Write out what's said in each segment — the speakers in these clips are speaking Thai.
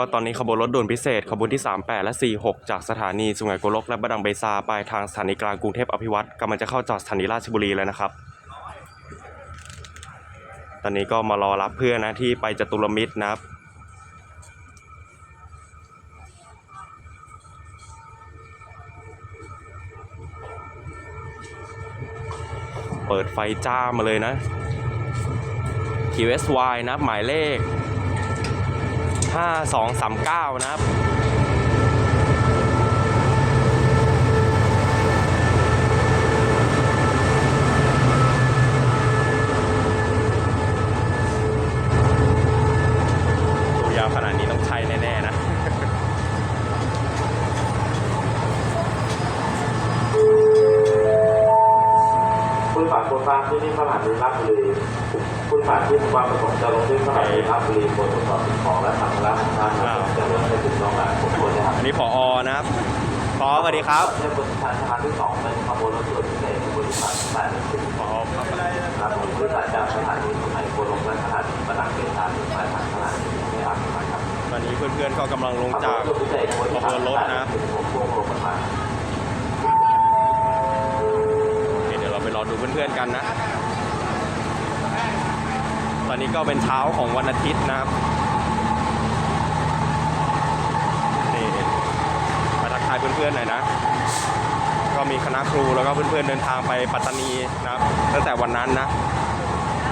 ก็ตอนนี้ขบวนรถด่วนพิเศษ ขบวนที่ 38 และ 46 จากสถานีสุไหงโกลกและบดังเบซาไปทางสถานีกลางกรุงเทพอภิวัตรกำลังจะเข้าจอดสถานีราชบุรีแล้วนะครับ ตอนนี้ก็มารอรับเพื่อนนะที่ไปจตุรมิตรนะครับเปิดไฟจ้ามาเลยนะ QSY นะหมายเลข 5239 นะครับ ฝากคนฟ้าที่นี่พระมหาวิรับบุรีผู้ฝากที่มีความประสงค์จะลงที่พระมหาวิรับบุรีบนตรวจสอบสิ่งของและทำร้านของท่านนะครับจะลงในจุดต้องการผมควรนะครับอันนี้ผอนะครับพอสวัสดีครับเรื่องบนทางสะพานที่สองเป็นขบวนรถด่วนพิเศษบริษัทแปดหนึ่งสี่พอครับครับผมบริษัทจากสถานีสุไหงโกลกและสถานีประดังเบซาถึงปลายทางสถานีไม่อับนะครับตอนนี้เพื่อนๆก็กำลังลงจากขบวนรถพิเศษบริษัทผมพวงลงมา โอเคเดี๋ยวเราไปรอดูเพื่อนๆกันนะ ตอนนี้ก็เป็นเช้าของวันอาทิตย์นะครับนี่มาทักทายเพื่อนๆหน่อยนะ ก็มีคณะครูแล้วก็เพื่อนๆเดินทางไปปัตตานีนะครับตั้งแต่วันนั้นนะ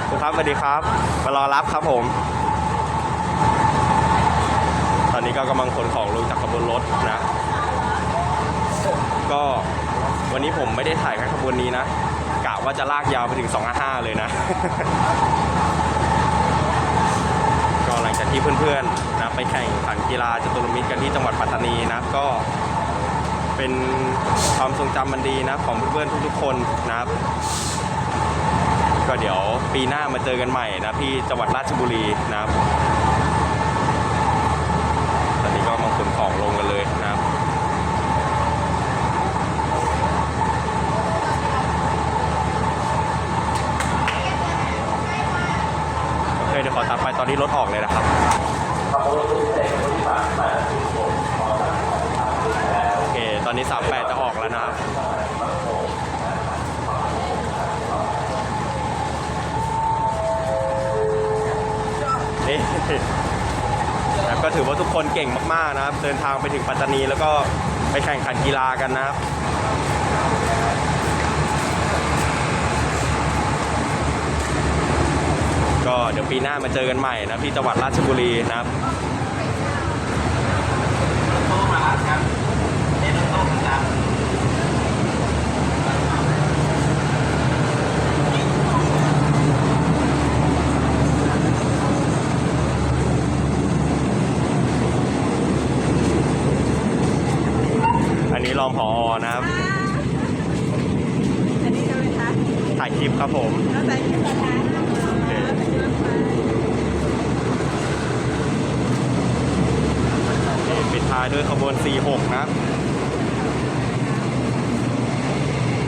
ครูครับสวัสดีครับมารอรับครับผม ตอนนี้ก็กำลังขนของลงจากขบวนรถนะ ก็วันนี้ผมไม่ได้ถ่ายแค่ขบวนนี้นะ ว่าจะลากยาวไปถึง255เลยนะ ก็หลังจากที่เพื่อนๆนะไปแข่งขันกีฬาจตุรมิตรกันที่จังหวัดปัตตานีนะก็เป็นความทรงจำมันดีนะของเพื่อนๆทุกๆคนนะครับก็เดี๋ยวปีหน้ามาเจอกันใหม่นะที่จังหวัดราชบุรีนะครับ ตอนนี้ก็มาขนของลงกันเลยนะครับ โอเคเดี๋ยวขอตัด ไปตอนนี้รถออกเลยนะครับโอเคตอนนี้ 38 จะออกแล้วนะครับนี่นะครับก็ถือว่าทุกคนเก่งมากๆนะครับ เดินทางไปถึงปัตตานีแล้วก็ไปแข่งขันกีฬากันนะครับ ก็เดี๋ยวปีหน้ามาเจอกันใหม่นะที่จังหวัดราชบุรีนะครับอันนี้รองผอนะครับอันนี้ใช่ไหมคะถ่ายคลิปครับผม เราใส่ที่ราคา นี่ปิดท้ายด้วยขบวน 46 นะครับ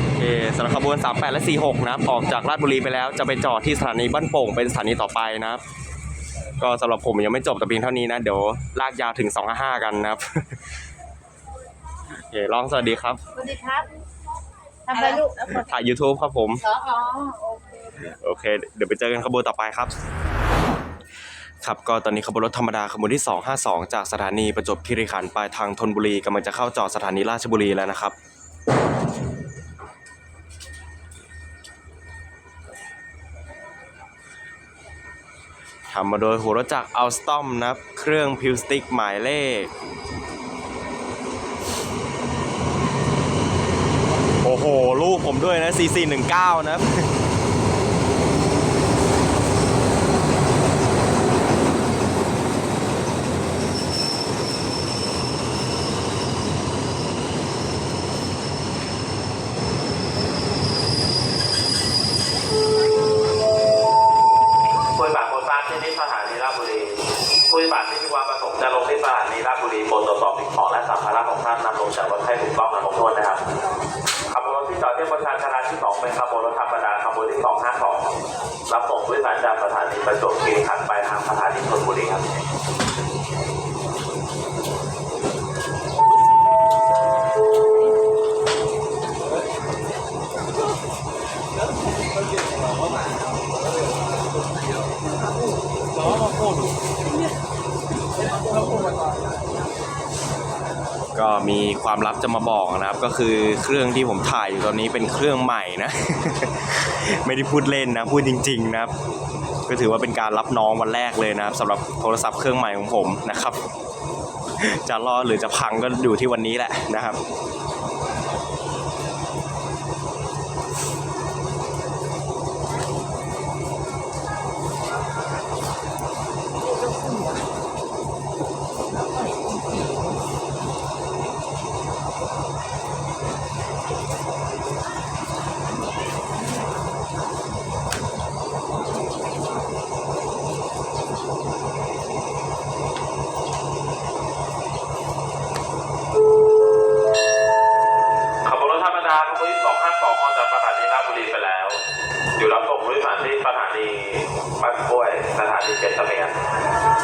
โอเคสำหรับขบวน 38 และ 46 นะครับ ออกจากราชบุรีไปแล้วจะไปจอดที่สถานีบ้านโป่งเป็นสถานีต่อไปนะครับ ก็สำหรับผมยังไม่จบแต่เพียงเท่านี้นะ เดี๋ยวลากยาวถึง 255 กันนะครับโอเคลองสวัสดีครับ สวัสดีครับทำอะไรลูกถ่าย YouTube ครับผม อ๋ออ๋อโอเค โอเค เดี๋ยวไปเจอกันขบวนต่อไปครับ ครับก็ตอนนี้ขบวนรถธรรมดาขบวนที่ 252 จากสถานีประจวบคีรีขันธ์ไปทางธนบุรีกำลังจะเข้าจอดสถานีราชบุรีแล้วนะครับ ทำมาโดยหัวรถจักรอัลสตอมนะครับ เครื่องพิวสติกหมายเลข โอ้โห ลูกผมด้วยนะ CC19 นะครับ ผู้ฝากคนฟ้าที่นี่สถานีราชบุรี ผู้ฝากที่มีความประสงค์จะลงที่สถานีราชบุรีบนตรวจสอบสิ่งของและสัมภาระของท่านนำลงจากรถให้ถูกต้องและครบถ้วนนะครับขบวนรถที่จอดที่บนทางคณะที่สองเป็นขบวนรถธรรมดาขบวนที่สองห้าสองรับส่งผู้โดยสารจากสถานีประจวบคีรีขันธ์ไปทางสถานีธนบุรีครับ็มีความลับจะมาบอกนะครับ ก็คือเครื่องที่ผมถ่ายอยู่ตอนนี้เป็นเครื่องใหม่นะ ไม่ได้พูดเล่นนะพูดจริง ๆ นะครับ ก็ถือว่าเป็นการรับน้องวันแรกเลยนะครับสำหรับโทรศัพท์เครื่องใหม่ของผมนะครับ จะรอดหรือจะพังก็อยู่ที่วันนี้แหละนะครับ ขบวนรถธรรมดาขบวนที่สองห้าสองออกจากสถานีราชบุรีไปแล้ว อยู่รับส่งผู้โดยสารที่สถานีบ้านกล้วย สถานีเพชรเสมียน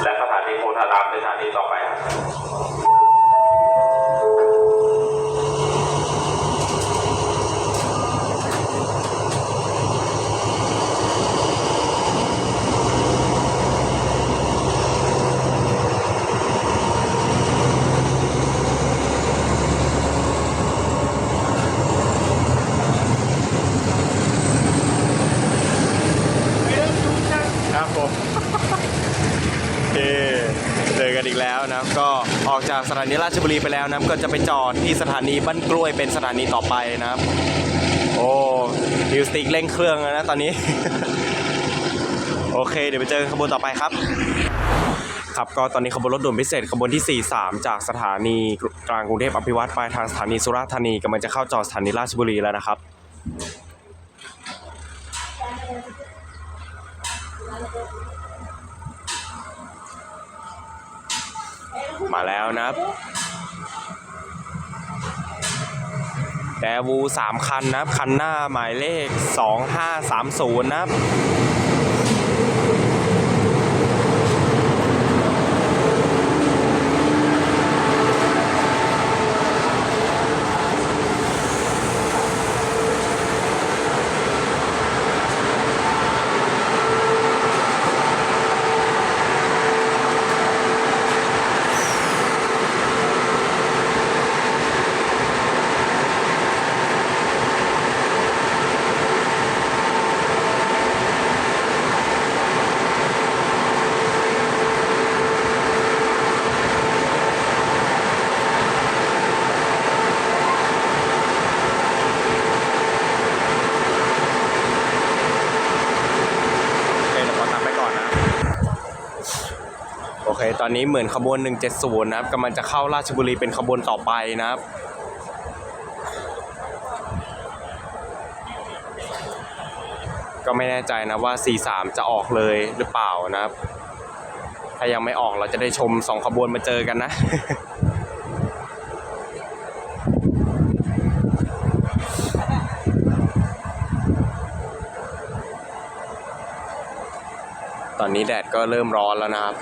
และสถานีโพธารามเป็นสถานีต่อไปครับ ครับผม เอเจอกันอีกแล้วนะครับก็ออก จากสถานีราชบุรีไปแล้วนะครับ ก็จะไปจอดที่สถานีบ้านกล้วยเป็นสถานีต่อไปนะครับ โอ้นิวสติกเร่งเครื่องแล้วนะตอนนี้ โอเค เดี๋ยวไปเจอกันขบวนต่อไปครับ ครับก็ตอนนี้ขบวนรถด่วนพิเศษขบวนที่ 43 จากสถานีกลางกรุงเทพอภิวัตรไปทางสถานีสุราษฎร์ธานีกำลังจะเข้าจอดสถานีราชบุรีแล้วนะครับ แล้วนะครับ แดวูสามคันนะครับ คันหน้าหมายเลข 2530 นะครับ โอเคเดี๋ยวขอตามไปก่อนนะ โอเค ตอนนี้เหมือนขบวน 170 นะครับกำลังจะเข้าราชบุรีเป็นขบวนต่อไปนะครับก็ไม่แน่ใจนะว่า 43 จะออกเลยหรือเปล่านะครับ ถ้ายังไม่ออกเราจะได้ชม 2 ขบวนมาเจอกันนะ ตอนนี้แดดก็เริ่มร้อนแล้วนะครับ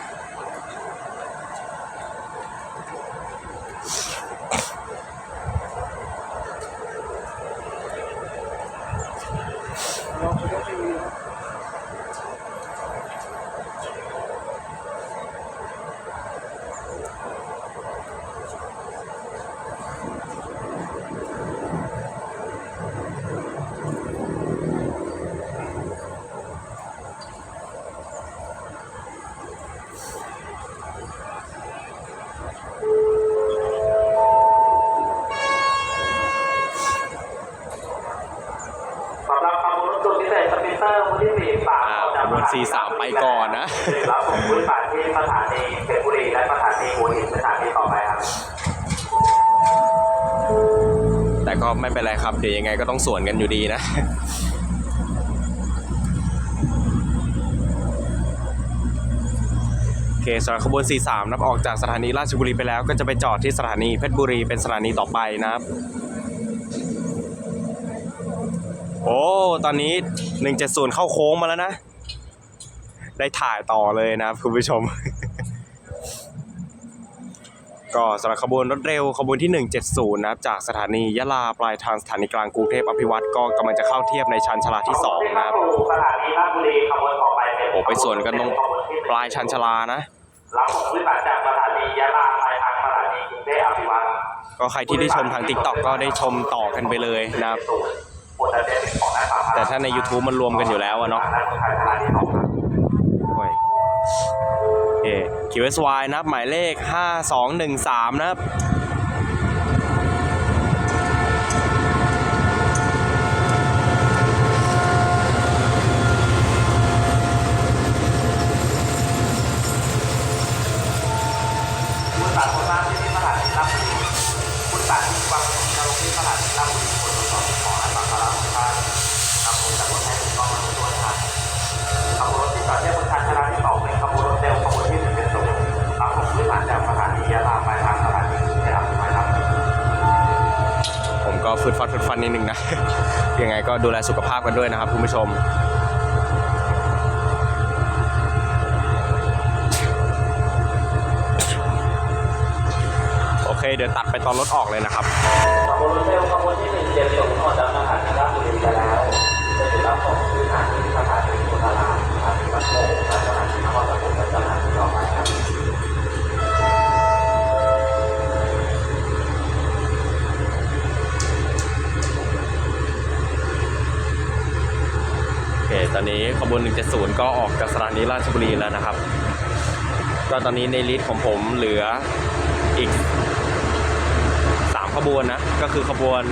สำหรับขบวนรถด่วนพิเศษสปินเตอร์ขบวนที่สี่สาม อ่าขบวน43ไปก่อนนะ รับส่งผู้โดยสารที่สถานีเพชรบุรีและสถานีหัวหินสถานีต่อไปครับ แต่ก็ไม่เป็นไรครับ เดี๋ยวยังไงก็ต้องสวนกันอยู่ดีนะโอเคสำหรับขบวน 43 นับออกจากสถานีราชบุรีไปแล้ว ก็จะไปจอดที่สถานีเพชรบุรีเป็นสถานีต่อไปนะครับ โอ้ ตอนนี้ 170 เข้าโค้งมาแล้วนะ ได้ถ่ายต่อเลยนะครับคุณผู้ชม ก็สำหรับขบวนรถเร็วขบวนที่ 170 นะครับจากสถานียะลาปลายทางสถานีกลางกรุงเทพอภิวัตรก็กำลังจะเข้าเทียบในชันชาลาที่2นะครับสถานีราชบุรีขบวนต่อไปเป็นโอ้ไปสวนกันตรงปลายชันชาลานะรับส่งผู้โดยสารจากสถานียะลาปลายทางสถานีกรุงเทพอภิวัตรก็ใครที่ได้ชมทาง TikTok ก็ได้ชมต่อกันไปเลยนะครับบนระเบียบของนายสาธารณแต่ถ้าใน YouTube มันรวมกันอยู่แล้วอะเนาะ เค QSY นะครับหมายเลข 5213 นะครับผู้สารโคราชที่สถานีรับผู้สารที่วังจะลงที่สถานีรับผู้คนสอบของนายสาธารของท่านนำรถจากรถให้ถูกต้องมาด้วย ฝืดฟัดฟืดฟันนิดนึงนะ ยังไงก็ดูแลสุขภาพกันด้วยนะครับคุณผู้ชมโอเคเดี๋ยวตัดไปตอนรถออกเลยนะครับขบวนรถเร็วขบวนที่หนึ่งเจ็ดศูนย์ออกจ ตอนนี้ขบวน 170 ก็ออกจากสถานีราชบุรีแล้วนะครับ ก็ตอนนี้ในลิสต์ของผมเหลืออีก 3 ขบวนนะ ก็คือขบวน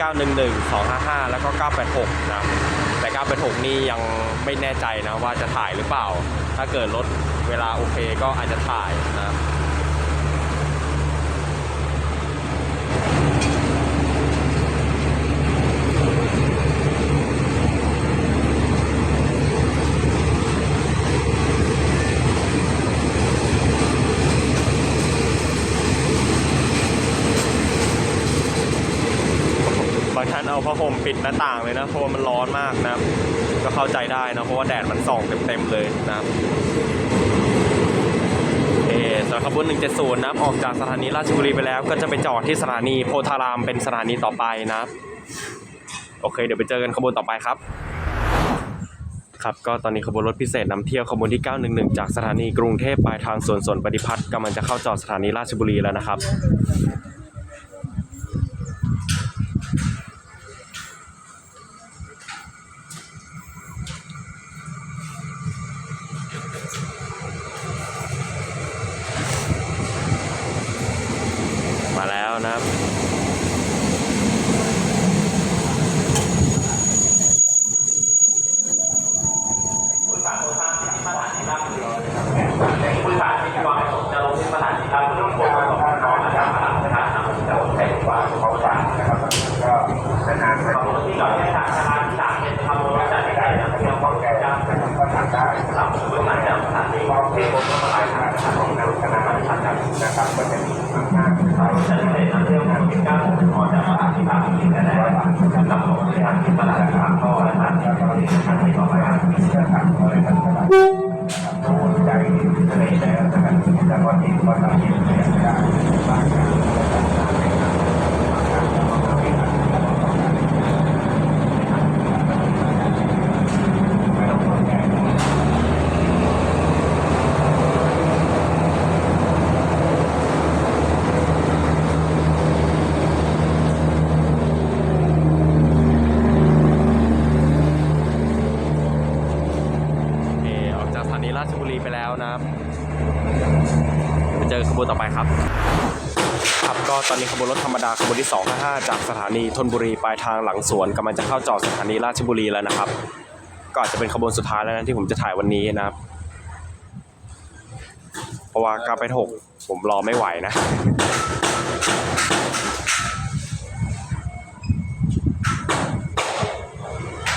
911 255 แล้วก็ 986 นะ แต่ 986 นี่ยังไม่แน่ใจนะว่าจะถ่ายหรือเปล่า ถ้าเกิดรถเวลาโอเคก็อาจจะถ่ายนะครับ บางท่านเอา ผมปิดหน้าต่างเลยนะเพราะว่ามันร้อนมากนะก็เข้าใจได้นะเพราะว่าแดดมันส่องเต็มๆเลยนะครับโอเคสำหรับขบวน 170 นะออกจากสถานีราชบุรีไปแล้ว ก็จะไปจอดที่สถานีโพธารามเป็นสถานีต่อไปนะโอเค เดี๋ยวไปเจอกันขบวนต่อไปครับครับก็ตอนนี้ขบวนรถพิเศษนำเที่ยวขบวนที่ 911 จากสถานีกรุงเทพปลายทางสวนสนปฏิพัฒน์กำลังจะเข้าจอดสถานีราชบุรีแล้วนะครับ มาแล้วนะครับ ผู้สารโคราชที่สถานีราชบุรีผู้สารที่วางประสงค์จะลงที่สถานีราชบุรีบนรถของน้องมาจากสถานีนะครับนำรถจากรถไฟฟ้าของผู้สารนะครับก็เป็นงานขบวนที่จอดที่สถานีที่สามเป็นขบวนรถจากที่ใดนะที่เราต้องแก้ยากนะครับก็ทำได้รับผู้โดยสารจากสถานีที่บนรถมาลายทางนะครับของนักคณะบริษัท นะครับก็จะมีมากมากเราจะได้นเรื่องของกิจกรรมออกจากสถานีราชบุรีได้แล้วนำส่งที่สถานีตลาดทางท่อและสถานีต่อไปสถานีต่อไปครับเชื่อทางท่อและสถานีโอ้ใจทะเลแล้วนะครับแต่ว่าที่ว่าทำเย็นเนี่ยไม่ได้บ้างกันไม่ต้องห่วงใย โอเคออกจากสถานีราชบุรีไป แล้วนะครับไปเจอขบวนต่อไปครับ ครับก็ตอนนี้ขบวนรถธรรมดาขบวนที่ 255 จากสถานีธนบุรีปลายทางหลังสวนกำลังจะเข้าจอดสถานีราชบุรีแล้วนะครับ ก็อาจจะเป็นขบวนสุดท้ายแล้วนะที่ผมจะถ่ายวันนี้นะครับเพราะว่ากาไปถกผมรอไม่ไหวนะ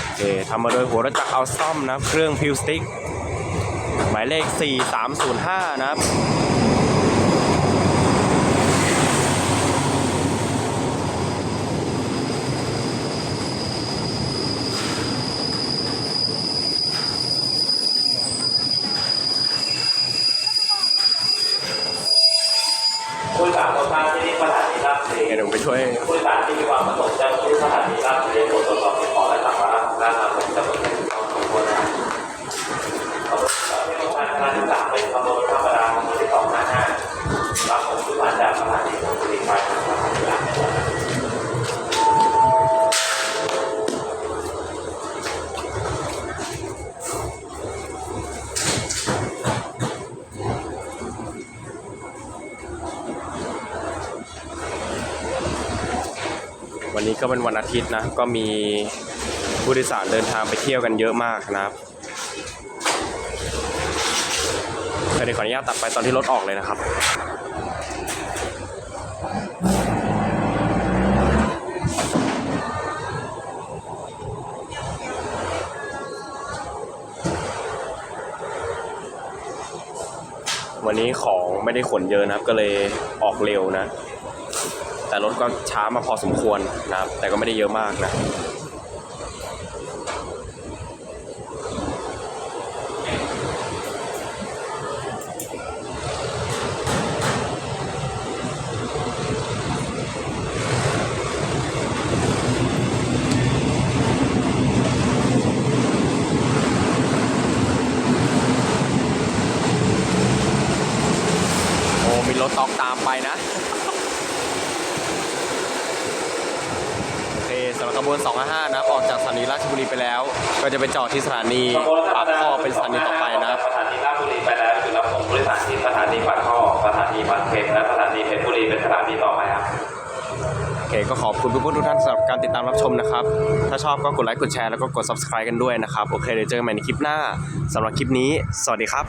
โอเคทำมาโดยหัวรถจักรเอาซ่อมนะ เครื่องพิวสติก หมายเลข 4305 นะครับ ก็เป็นวันอาทิตย์นะ ก็มีผู้โดยสารเดินทางไปเที่ยวกันเยอะมากนะครับเดี๋ยวขออนุญาตตัดไปตอนที่รถออกเลยนะครับวันนี้ของไม่ได้ขนเยอะนะครับ ก็เลยออกเร็วนะ แต่รถก็ช้ามาพอสมควรนะครับแต่ก็ไม่ได้เยอะมากนะ โอ้มีรถตอกตามไปนะ โอเคสำหรับขบวน 255 นะครับ ออกจากสถานีราชบุรีไปแล้ว ก็จะไปจอด ที่สถานีปากท่อเป็นสถานีต่อไปนะครับสถานีราชบุรีไปแล้วจุดรับส่งผู้โดยสารที่สถานีปากท่อสถานีบางเขนและสถานีเพชรบุรีเป็นสถานีต่อไปครับโอเคก็ขอบคุณทุกคนทุกท่านสำหรับการติดตามรับชมนะครับ ถ้าชอบก็กดไลค์กดแชร์แล้วก็กด subscribe กันด้วยนะครับ โอเคเดี๋ยวเจอกันใหม่ในคลิปหน้าสำหรับคลิปนี้ สวัสดีครับ